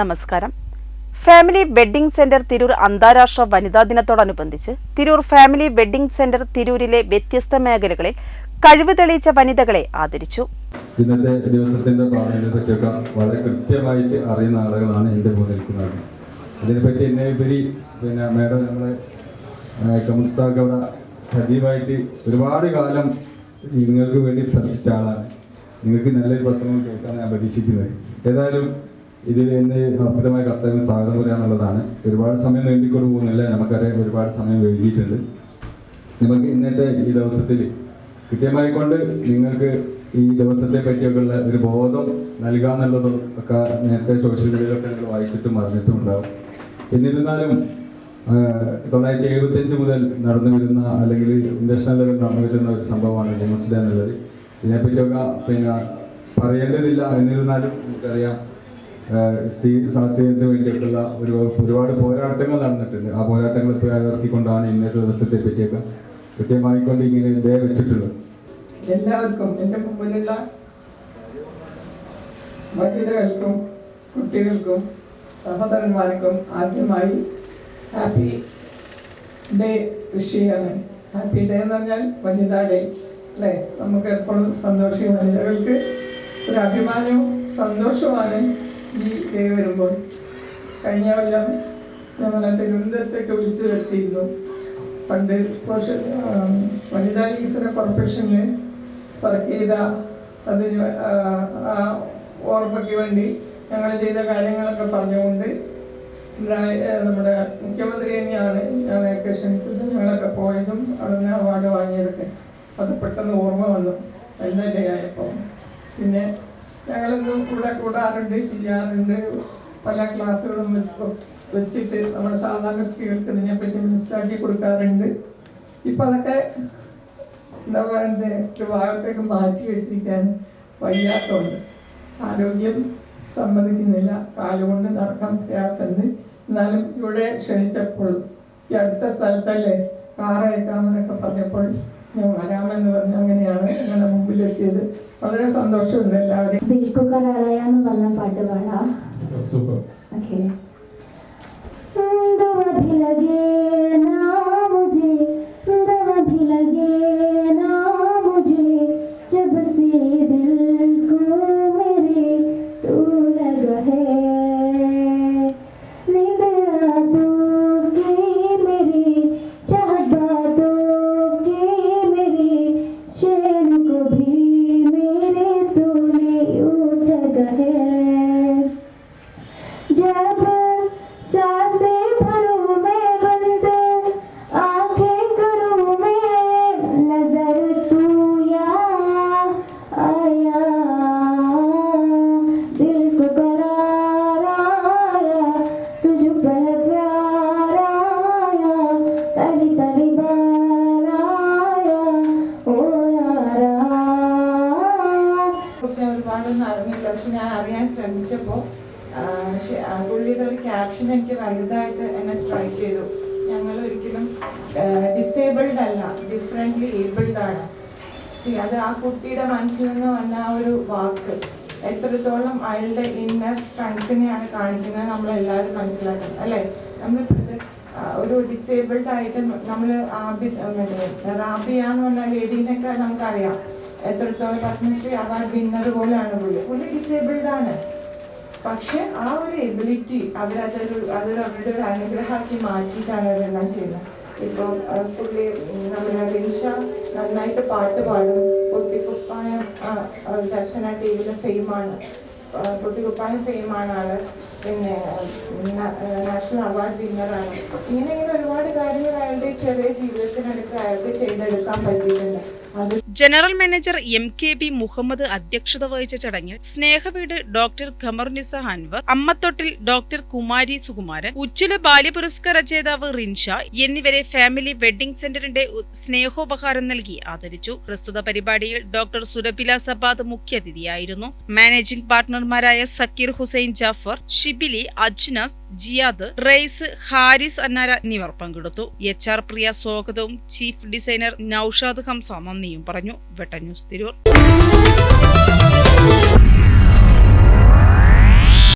നമസ്കാരം. Family wedding centre Tirur അന്താരാഷ്ട്ര വനിതാ ദിനത്തോടനുബന്ധിച്ച് തിരൂർ ഫാമിലി വെഡ്ഡിംഗ് സെന്റർ തിരൂരിലെ വ്യത്യസ്ത മേഖലകളിൽ കഴിവ് തെളിയിച്ച വനിതകളെ ആദരിച്ചു. ഇന്നത്തെ ദിവസത്തിന്റെ പ്രാധാന്യത്തെ പറ്റിയൊക്കെ വളരെ കൃത്യമായിട്ട് അറിയുന്ന ആളുകളാണ് എന്റെ കൂടെ നിൽക്കുന്നത് അതിനെപ്പറ്റി എന്നെ ഉപരി പിന്നെ മേഡം നമ്മളെ കമ്മ്യൂണിസ്റ്റ് അവിടെ സജീവമായിട്ട് ഒരുപാട് കാലം നിങ്ങൾക്ക് വേണ്ടി ശ്രദ്ധിച്ച ആളാണ്. നിങ്ങൾക്ക് നല്ലൊരു പ്രസംഗം കേൾക്കാൻ ഞാൻ പ്രതീക്ഷിക്കുന്നത് ഏതായാലും ഇതിൽ എന്നെ അർപ്പിതമായ കർത്തവ്യം സ്വാഗതം പറയാന്നുള്ളതാണ് ഒരുപാട് സമയം നീണ്ടിക്കൊണ്ട് പോകുന്നില്ല. നമുക്കറിയാം ഒരുപാട് സമയം വൈകിയിട്ടുണ്ട്. നമുക്ക് ഇന്നത്തെ ഈ ദിവസത്തിൽ കൃത്യമായി കൊണ്ട് നിങ്ങൾക്ക് ഈ ദിവസത്തെ പറ്റിയൊക്കെയുള്ള ഒരു ബോധം നൽകുക എന്നുള്ളതും ഒക്കെ നേരത്തെ സോഷ്യൽ മീഡിയയിലൊക്കെ നിങ്ങൾ വായിച്ചിട്ടും അറിഞ്ഞിട്ടും ഉണ്ടാവും. എന്നിരുന്നാലും തൊള്ളായിരത്തി തൊള്ളായിരത്തി എഴുപത്തഞ്ച് മുതൽ നടന്നു വരുന്ന അല്ലെങ്കിൽ ഇന്റർനാഷണൽ ലെവൽ നടന്നു വരുന്ന ഒരു സംഭവമാണ് വുമൻസ് ഡേ എന്നുള്ളത്. ഇതിനെപ്പറ്റിയൊക്കെ പിന്നെ പറയേണ്ടതില്ല. എന്നിരുന്നാലും നമുക്കറിയാം സ്ത്രീ സ്വാതന്ത്ര്യത്തിന് വേണ്ടിയിട്ടുള്ള ഒരു ഒരുപാട് പോരാട്ടങ്ങൾ നടന്നിട്ടുണ്ട്. ആ പോരാട്ടങ്ങൾ ഇപ്പോൾ ഉയർത്തിക്കൊണ്ടാണ് ഇന്നത്തെ ദിവസത്തെ പറ്റിയൊക്കെ കൃത്യമായിക്കൊണ്ട് ഇങ്ങനെ ഇതേ വെച്ചിട്ടുള്ളത് എല്ലാവർക്കും എന്റെ മുമ്പിലുള്ള വനിതകൾക്കും കുട്ടികൾക്കും സഹോദരന്മാർക്കും ആദ്യമായി ഹാപ്പി ഡേ വിഷ് ചെയ്യാണ് ഹാപ്പി ഡേ എന്ന് പറഞ്ഞാൽ വനിതാ ഡേ അല്ലേ? നമുക്ക് എപ്പോഴും സന്തോഷം വനിതകൾക്ക് ഒരു അഭിമാനവും സന്തോഷവുമാണ് ഈ ഡേ വരുമ്പോൾ കഴിഞ്ഞ കൊല്ലം നമ്മളെ തിരുവനന്തപുരത്തേക്ക് വിളിച്ചു വരുത്തിയിരുന്നു. പണ്ട് സോഷ്യൽ വനിതാ വികസന കോർപ്പറേഷനിൽ വർക്ക് ചെയ്ത അതിന് ആ, ഓർമ്മയ്ക്ക് വേണ്ടി ഞങ്ങൾ ചെയ്ത കാര്യങ്ങളൊക്കെ പറഞ്ഞുകൊണ്ട് നമ്മുടെ മുഖ്യമന്ത്രി തന്നെയാണ് ഞങ്ങളെയൊക്കെ ക്ഷണിച്ചത് ഞങ്ങളൊക്കെ പോയതും അവിടുന്ന് അവാർഡ് വാങ്ങിയതൊക്കെ. അത് പെട്ടെന്ന് ഓർമ്മ വന്നു. ഇന്നലെ ആയപ്പോൾ പിന്നെ ഞങ്ങളൊന്നും കൂടെ കൂടാറുണ്ട് ചെയ്യാറുണ്ട്. പല ക്ലാസ്സുകളും വെച്ച് വെച്ചിട്ട് നമ്മുടെ സാധാരണ സ്ത്രീകൾക്ക് ഇതിനെപ്പറ്റി മനസ്സിലാക്കി കൊടുക്കാറുണ്ട്. ഇപ്പം അതൊക്കെ എന്താ പറയുന്നത് ഒരു ഭാഗത്തേക്ക് മാറ്റി വെച്ചിരിക്കാൻ വയ്യാത്തതുണ്ട് ആരോഗ്യം സമ്മതിക്കുന്നില്ല. കാലുകൊണ്ട് നടക്കാൻ പ്രയാസമുണ്ട്. എന്നാലും ഇവിടെ ക്ഷണിച്ചപ്പോൾ ഈ അടുത്ത സ്ഥലത്തല്ലേ കാറയക്കാമെന്നൊക്കെ പറഞ്ഞപ്പോൾ വരാമെന്ന് പറഞ്ഞ അങ്ങനെയാണ് ഞങ്ങളുടെ മുമ്പിൽ എത്തിയത് വളരെ സന്തോഷമുണ്ട് എല്ലാവരും പാട്ട് പാടാം. Okay the head. കുറിച്ച് അറിഞ്ഞില്ല. പക്ഷെ ഞാൻ അറിയാൻ ശ്രമിച്ചപ്പോൾ പുള്ളിയുടെ ഒരു ക്യാപ്ഷൻ എനിക്ക് വലുതായിട്ട് എന്നെ സ്ട്രൈക്ക് ചെയ്തു. ഞങ്ങൾ ഒരിക്കലും ഡിസേബിൾഡ് അല്ല ഡിഫറെന്റ്ലി ഏബിൾഡ് ആണ്. അത് ആ കുട്ടിയുടെ മനസ്സിൽ നിന്ന് വന്ന ആ ഒരു വാക്ക്. എത്രത്തോളം അയാളുടെ ഇന്നർ സ്ട്രെങ്ത്തിനെയാണ് കാണിക്കുന്നത് നമ്മൾ എല്ലാവരും മനസ്സിലാക്കണം. അല്ലേ? നമ്മൾ ഒരു ഡിസേബിൾഡ് ആയിട്ട് നമ്മൾ ആബി റാബിയ എന്ന് പറഞ്ഞ ലേഡീനൊക്കെ നമുക്കറിയാം. എത്രത്തോളം പത്മശ്രീ അവാർഡ് വിന്നർ പോലെയാണ് പുള്ളി. പുള്ളി ഡിസേബിൾഡ് ആണ്. പക്ഷെ ആ ഒരു എബിലിറ്റി അവരതൊരു അതൊരു അവരുടെ ഒരു അനുഗ്രഹമാക്കി മാറ്റിയിട്ടാണ് അവരെല്ലാം ചെയ്യുന്നത്. ഇപ്പോൾ പുള്ളി നമ്മുടെ റിൻഷ നന്നായിട്ട് പാട്ട് പാടും. പൊട്ടിക്കുപ്പായം ദർശന ടി വിയിലെ ഫെയിമാണ് പൊട്ടിക്കുപ്പായം ഫെയിമാണ് ആൾ. പിന്നെ നാഷണൽ അവാർഡ് വിന്നറാണ്. ഇങ്ങനെ ഇങ്ങനെ ഒരുപാട് കാര്യങ്ങൾ അയാളുടെ ചെറിയ ജീവിതത്തിനടുത്ത് അയാൾക്ക് ചെയ്തെടുക്കാൻ പറ്റിയിട്ടുണ്ട്. General manager M K B Muhammad അധ്യക്ഷത വഹിച്ച ചടങ്ങിൽ സ്നേഹവീട് ഡോക്ടർ ഖമറുനിസ ഹൻവർ അമ്മത്തൊട്ടിൽ ഡോക്ടർ കുമാരി സുകുമാരൻ ഉച്ചില ബാല്യ പുരസ്കാര ജേതാവ് റിൻഷ എന്നിവരെ ഫാമിലി വെഡ്ഡിംഗ് സെന്ററിന്റെ സ്നേഹോപഹാരം നൽകി ആദരിച്ചു. പ്രസ്തുത പരിപാടിയിൽ ഡോക്ടർ സുരബില സബാദ് മുഖ്യാതിഥിയായിരുന്നു. മാനേജിംഗ് പാർട്ണർമാരായ സക്കീർ ഹുസൈൻ ജാഫർ ഷിബിലി അജ്നസ് ജിയാദ് റെയ്സ് ഹാരിസ് അന്നാര എന്നിവർ പങ്കെടുത്തു. എച്ച് ആർ പ്രിയ സ്വാഗതവും ചീഫ് ഡിസൈനർ നൌഷാദ് ഹംസ നന്ദിയും പറഞ്ഞു. വെട്ട ന്യൂസ് തിരൂർ.